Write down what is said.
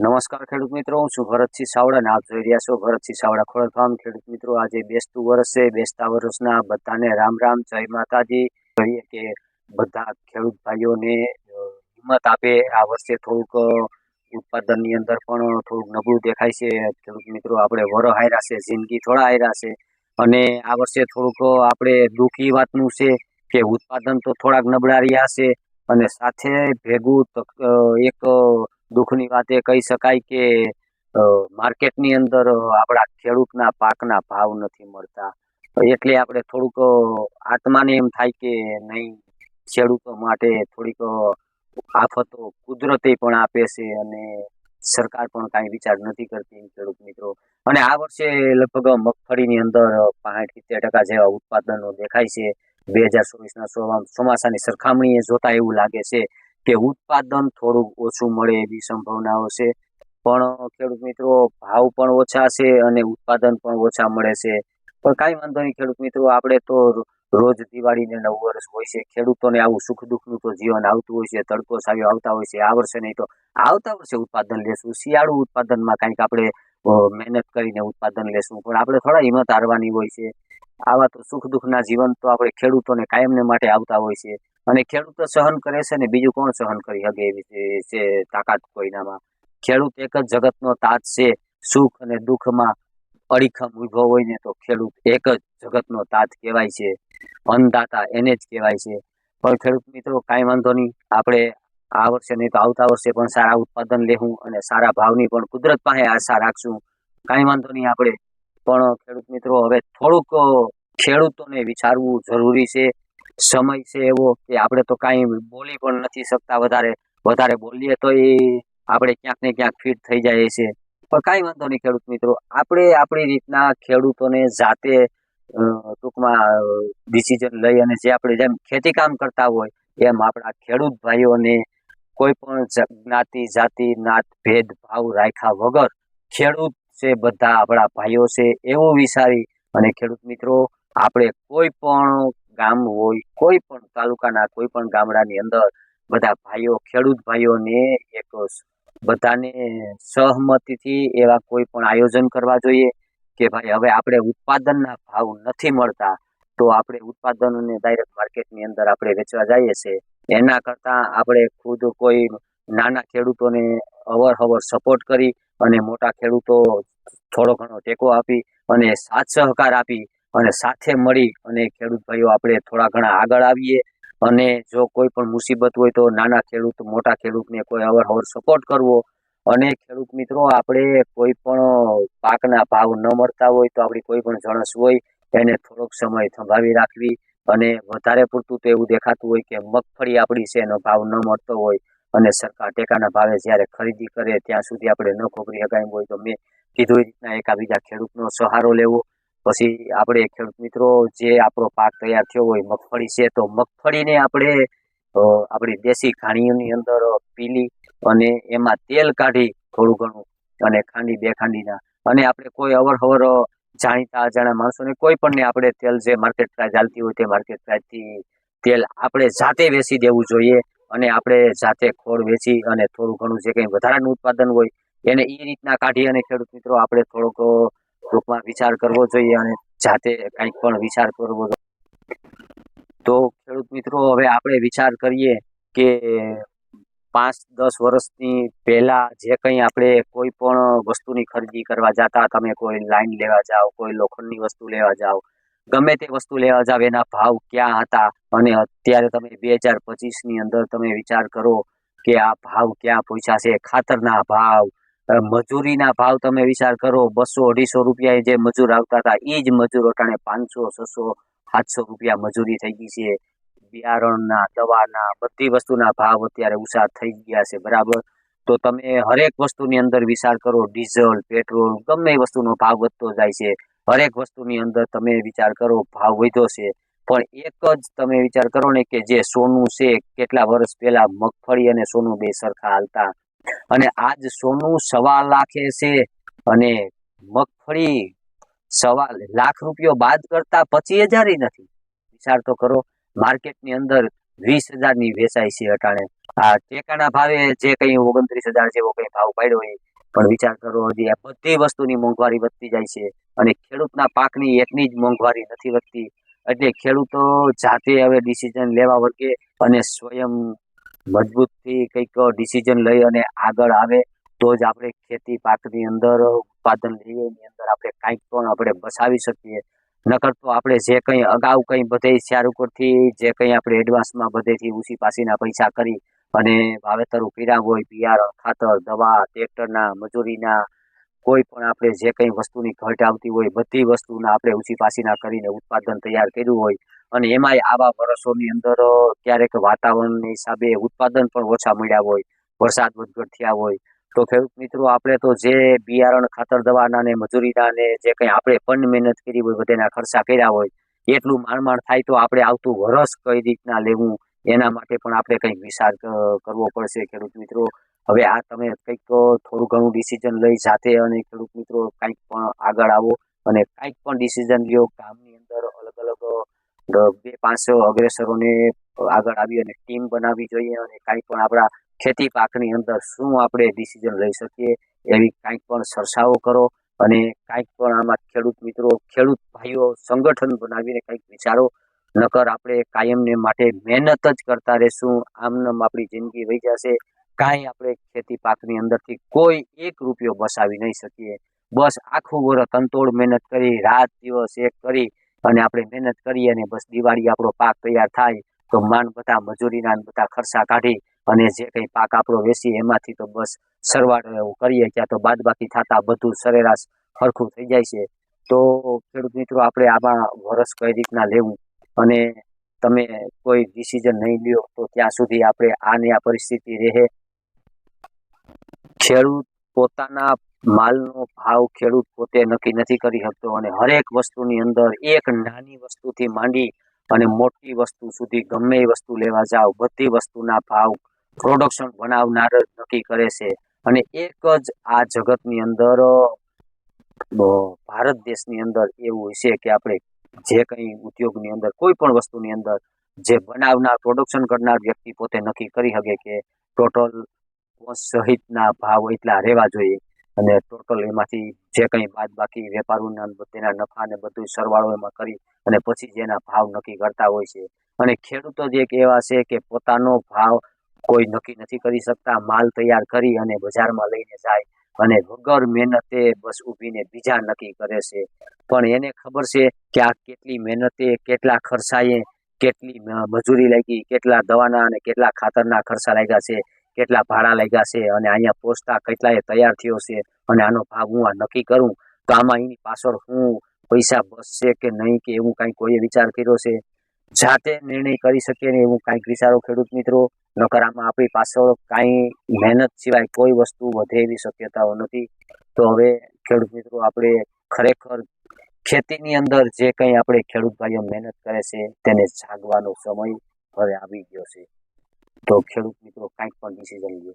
નમસ્કાર ખેડૂત મિત્રો, હું છું ભરતસિંહ સાવડા અને આપ જોઈ રહ્યા છો ભરતસિંહ સાવડા ખોડલ ફાર્મ. ખેડૂત મિત્રો, આજે બેસતું વર્ષ છે. બેસતા વર્ષના બધાને રામ રામ, જય માતાજી. કહીએ કે બધા ખેડૂત ભાઈઓને હિંમત આપે આ વર્ષે થોડુંક ઉત્પાદનની અંદર પણ થોડુંક નબળું દેખાય છે. ખેડૂત મિત્રો, આપણે વરો હાર્યા છે, જિંદગી થોડા હાર્યા છે. અને આ વર્ષે થોડુંક આપણે દુઃખી વાતનું છે કે ઉત્પાદન તો થોડાક નબળા રહ્યા છે. અને સાથે ભેગું એક દુઃખની વાત એ કહી શકાય કે માર્કેટની અંદર આપણા ખેડૂતના પાકના ભાવ નથી મળતા. એટલે આપણે થોડુંક આત્માને એમ થાય કે નહીં, ખેડૂતો માટે થોડીક આફતો કુદરતી પણ આપે છે અને સરકાર પણ કાંઈ વિચાર નથી કરતી ખેડૂત મિત્રો. અને આ વર્ષે લગભગ મગફળીની અંદર પાંઠ સિત્તેર ટકા જેવા ઉત્પાદનો દેખાય છે. બે હજાર ચોવીસના ચોમાસાની સરખામણીએ જોતા એવું લાગે છે. કે ઉત્પાદન થોડુંક ઓછું મળે એવી સંભાવનાઓ છે. પણ ખેડૂત મિત્રો, ભાવ પણ ઓછા છે અને ઉત્પાદન પણ ઓછા મળે છે. પણ કાંઈ વાંધો નહીં ખેડૂત મિત્રો, આપણે તો રોજ દિવાળીને નવું વર્ષ હોય છે. ખેડૂતોને આવું સુખ દુઃખનું તો જીવન આવતું હોય છે, તડકો સાયો આવતા હોય છે. આ વર્ષે નહીં તો આવતા વર્ષે ઉત્પાદન લેશું. શિયાળુ ઉત્પાદનમાં કાંઈક આપણે મહેનત કરીને ઉત્પાદન લેશું. પણ આપણે થોડા હિંમત હારવાની હોય છે. આવા તો સુખ દુઃખના જીવન તો આપણે ખેડૂતોને કાયમને માટે આવતા હોય છે. અને ખેડૂતો સહન કરે છે ને બીજું કોણ સહન કરી શકે એવી છે- તાકાત કોઈનામાં ખેડૂત એક જ જગતનો તાજ છે. સુખ અને દુઃખમાં અડીખમ ઊભો હોય ને તો ખેડૂત એક જ જગતનો તાજ કહેવાય છે. અન્નદાતા એને જ કહેવાય છે. પણ ખેડૂત મિત્રો, કાંઈ વાંધો નહીં. આપણે આ વર્ષે નહીં તો આવતા વર્ષે પણ સારા ઉત્પાદન લેવું અને સારા ભાવની પણ કુદરત પાસે આશા રાખશું. કાંઈ વાંધો નહીં, આપણે પણ ખેડૂત મિત્રો, હવે થોડુંક ખેડૂતોને વિચારવું જરૂરી છે. સમય છે એવો કે આપણે તો કાંઈ બોલી પણ નથી શકતા વધારે વધારે બોલીએ તો એ આપણે ક્યાંક ને ક્યાંક ફિટ થઈ જાય છે. પણ કાંઈ વાંધો નહીં ખેડૂત મિત્રો, આપણે આપણી રીતના ખેડૂતોને જાતે ટૂંકમાં ડિસિઝન લઈ અને જે આપણે જેમ ખેતી કામ કરતા હોય એમ આપણા ખેડૂત ભાઈઓને કોઈ પણ જ્ઞાતિ, જાતિ, નાત ભેદભાવ રાખ્યા વગર ખેડૂત છે, બધા આપણા ભાઈઓ છે, એવું વિચારી અને ખેડૂત મિત્રો, આપણે કોઈ પણ ગામ હોય, કોઈ પણ તાલુકાના, કોઈ પણ ગામડાની અંદર બધા ભાઈઓ, ખેડૂત ભાઈઓને એક બધાને સહમતિથી એવા કોઈ પણ આયોજન કરવા જોઈએ કે ભાઈ હવે આપણે ઉત્પાદનના ભાવ નથી મળતા, તો આપણે ઉત્પાદનોને ડાયરેક્ટ માર્કેટની અંદર આપણે વેચવા જઈએ છીએ. એના કરતાં આપણે ખુદ કોઈ નાના ખેડૂતોને અવરહવર સપોર્ટ કરી અને મોટા ખેડૂતો થોડો ઘણો ટેકો આપી અને સાથ સહકાર આપી અને સાથે મળી અને ખેડૂત ભાઈઓ આપણે થોડા ઘણા આગળ આવીએ અને જો કોઈ પણ મુસીબત હોય તો નાના ખેડૂત, મોટા ખેડૂતને કોઈ અવરહવર સપોર્ટ કરવો અને ખેડૂત મિત્રો આપણે કોઈ પણ પાકના ભાવ ન મળતા હોય તો આપણી કોઈ પણ જણસ હોય એને થોડોક સમય સંભાવી રાખવી અને વધારે પૂરતું તો એવું દેખાતું હોય કે મગફળી આપણી છે એનો ભાવ ન મળતો હોય અને સરકાર ટેકાના ભાવે જ્યારે ખરીદી કરે ત્યાં સુધી આપણે ન ખોકરી શકાય હોય તો મેં કીધું એ રીતના એક બીજા ખેડૂતનો સહારો લેવો. પછી આપણે ખેડૂત મિત્રો જે આપણો પાક તૈયાર થયો હોય, મગફળી છે, તો મગફળીને આપણે આપણી દેશી ખાણીઓની અંદર પીલી અને એમાં તેલ કાઢી થોડું ઘણું અને ખાંડી બે ખાંડીના. અને આપણે કોઈ અવરહવર જાણીતા અજાણ્યા માણસોને કોઈ પણને આપણે તેલ જે માર્કેટ પ્રાઇસ ચાલતી હોય તે માર્કેટ પ્રાઇસથી તેલ આપણે જાતે વેચી દેવું જોઈએ. અને આપણે જાતે ખોળ વેચી અને થોડું ઘણું જે કંઈ વધારાનું ઉત્પાદન હોય, એને એ રીતના કાઢી અને ખેડૂત મિત્રો, આપણે થોડોક ટૂંકમાં વિચાર કરવો જોઈએ અને જાતે કંઈક પણ વિચાર કરવો તો ખેડૂત મિત્રો, હવે આપણે વિચાર કરીએ કે પાંચ, દસ વર્ષની પહેલા જે કંઈ આપણે કોઈ પણ વસ્તુની ખરીદી કરવા જતા, તમે કોઈ લાઈન લેવા જાઓ, કોઈ લોખંડની વસ્તુ લેવા જાઓ ગમે તે વસ્તુ લેવા જાવ, એના ભાવ ક્યાં હતા? અને અત્યારે તમે બે હજાર પચીસની અંદર તમે વિચાર કરો કે આ ભાવ ક્યાં પહોંચ્યા છે? ખાતરના ભાવ મજૂરીના ભાવ તમે વિચાર કરો, બસો અઢીસો રૂપિયા જે મજૂર આવતા હતા એ જ મજૂર અટાણે પાંચસો, છસો, સાતસો રૂપિયા મજૂરી થઈ ગઈ છે. બિયારણના, દવાના, બધી વસ્તુના ભાવ અત્યારે ઉછા થઈ ગયા છે, બરાબર? તો તમે હરેક વસ્તુની અંદર વિચાર કરો, ડીઝલ, પેટ્રોલ, ગમે વસ્તુનો ભાવ વધતો જાય છે. હરેક વસ્તુની અંદર તમે વિચાર કરો, ભાવ વધ્યો છે. પણ એક જ તમે વિચાર કરો ને કે જે સોનું છે, કેટલા વર્ષ પહેલા મગફળી અને સોનું બે સરખા હાલતા. અને આજ સોનું સવા લાખે છે અને મગફળી સવા લાખ રૂપિયો બાદ કરતા પચીસ હજાર નથી. વિચાર તો કરો, માર્કેટની અંદર વીસ હજારની વેચાય છે અટાણે. આ ટેકાના ભાવે જે કંઈ ઓગણત્રીસ હજાર જેવો કંઈ ભાવ પાડ્યો હોય પણ વિચાર કરો હજી આ બધી વસ્તુની મોંઘવારી વધતી જાય છે અને ખેડૂતના પાકની એકની જ મોંઘવારી નથી વધતી. એટલે ખેડૂતો જાતે હવે ડિસિઝન લેવા વર્ગે અને સ્વયં મજબૂતથી કંઈક ડિસિઝન લઈ અને આગળ આવે તો જ આપણે ખેતી પાકની અંદર, ઉત્પાદન લઈએ એની અંદર આપણે કાંઈક પણ આપણે બસાવી શકીએ. નકર તો આપણે જે કંઈ અગાઉ કંઈ બધે શેર ઉપરથી, જે કંઈ આપણે એડવાન્સમાં બધેથી ઊંચી પાસીના પૈસા કરી અને વાવેતર ઉકેરા હોય, બિયારણ, ખાતર, દવા ટ્રેક્ટરના મજૂરીના, કોઈ પણ આપણે જે કંઈ વસ્તુની ઘટ આવતી હોય, બધી વસ્તુના આપણે ઊંચી પાસીના કરીને ઉત્પાદન તૈયાર કર્યું હોય અને એમાંય આવા વર્ષોની અંદર ક્યારેક વાતાવરણની હિસાબે ઉત્પાદન પણ ઓછા મળ્યા હોય, વરસાદ વધઘટ થયા હોય. તો ખેડૂત મિત્રો, આપણે તો જે બિયારણ, ખાતર, દવાના ને મજૂરીના ને જે કંઈ આપણે પણ મહેનત કરી હોય, બધાના ખર્ચા કર્યા હોય, એટલું માંડ માંડ થાય તો આપણે આવતું વરસ કઈ રીતના લેવું એના માટે પણ આપણે કંઈક વિચાર કરવો પડશે ખેડૂત મિત્રો. હવે આ તમે કંઈક થોડું ઘણું ડિસિઝન લઈ જાતે અને ખેડૂત મિત્રો કંઈક પણ આગળ આવો અને કંઈક પણ ડિસિઝન લ્યો. ગામની અંદર અલગ અલગ બે પાંચ અગ્રેસરોને આગળ આવી અને ટીમ બનાવવી જોઈએ અને કાંઈ પણ આપણા ખેતી પાકની અંદર શું આપણે ડિસિઝન લઈ શકીએ એવી કાંઈક પણ ચર્ચાઓ કરો અને કાંઈક પણ આમાં ખેડૂત મિત્રો, ખેડૂત ભાઈઓ સંગઠન બનાવીને કંઈક વિચારો. નકર આપણે કાયમને માટે મહેનત જ કરતા રહેશું. આમનામ આપણી જિંદગી વહી જશે. કાંઈ આપણે ખેતી પાકની અંદરથી કોઈ એક રૂપિયો બસાવી નહીં શકીએ. બસ આખું વર્ષ તંતોડ મહેનત કરી, રાત દિવસ એક કરી અને આપણે મહેનત કરીએ અને બસ દિવાળી આપણો પાક તૈયાર થાય તો માંડ બધા મજૂરીના બધા ખર્ચા કાઢી અને જે કંઈ પાક આપણો વેચીએ એમાંથી તો બસ સરવાળો એવું કરીએ. ક્યાં તો બાદબાકી થતા બધું સરેરાશ સરખું થઈ જાય છે. તો ખેડૂત મિત્રો, આપણે આમાં વરસ કઈ રીતના લેવું? અને તમે કોઈ ડિસિઝન નહીં લ્યો, તો ત્યાં સુધી આપણે આની આ પરિસ્થિતિ રહે. ખેડૂત પોતાના માલનો ભાવ ખેડૂત પોતે નક્કી નથી કરી શકતો અને હરેક વસ્તુની અંદર એક નાની વસ્તુથી માંડી અને મોટી વસ્તુ સુધી ગમે એ વસ્તુ લેવા જાઓ બધી વસ્તુના ભાવ પ્રોડક્શન બનાવનાર જ નક્કી કરે છે. અને એક જ આ જગતની અંદર ભારત દેશની અંદર એવું છે કે આપણે જે કંઈ ઉદ્યોગની અંદર, કોઈ પણ વસ્તુની અંદર જે બનાવનાર પ્રોડક્શન કરનાર વ્યક્તિ પોતે નક્કી કરી શકે કે ટોટલ સહિતના ભાવ એટલા રહેવા જોઈએ. અને ટોટલ એમાંથી જે કંઈ બાદ બાકી વેપારીના તેના નફા ને બધું સરવાળો એમાં કરી અને પછી જેના ભાવ નક્કી કરતા હોય છે. અને ખેડૂતો જે એક એવા છે કે પોતાનો ભાવ કોઈ નક્કી નથી કરી શકતા, માલ તૈયાર કરી અને બજારમાં લઈને જાય અને વગર મહેનતે બસ ઊભીને બીજા નક્કી કરે છે. પણ એને ખબર છે કે આ કેટલી મહેનતે, કેટલા ખર્ચાએ, કેટલી મજૂરી લાગી, કેટલા દવાના અને કેટલા ખાતરના ખર્ચા લાગ્યા છે, કેટલા ભાડા લાગ્યા છે અને અહીંયા પહોંચતા કેટલાએ તૈયાર થયો છે અને આનો ભાવ હું આ નક્કી કરું. તો આમાં એની પાછળ હું પૈસા બચશે કે નહીં કે એવું કાંઈ કોઈએ વિચાર કર્યો છે? જાતે નિર્ણય કરી શકે ને એવું કાંઈક વિચારો ખેડૂત મિત્રો. નકર આમાં આપણી પાછળ કાંઈ મહેનત સિવાય કોઈ વસ્તુ વધે એવી શક્યતાઓ નથી. તો હવે ખેડૂત મિત્રો, આપણે ખરેખર ખેતીની અંદર જે કંઈ આપણે ખેડૂત ભાઈઓ મહેનત કરે છે, તેને જાગવાનો સમય હવે આવી ગયો છે. તો ખેડૂત મિત્રો, કાંઈક પણ ડિસિઝન લ્યો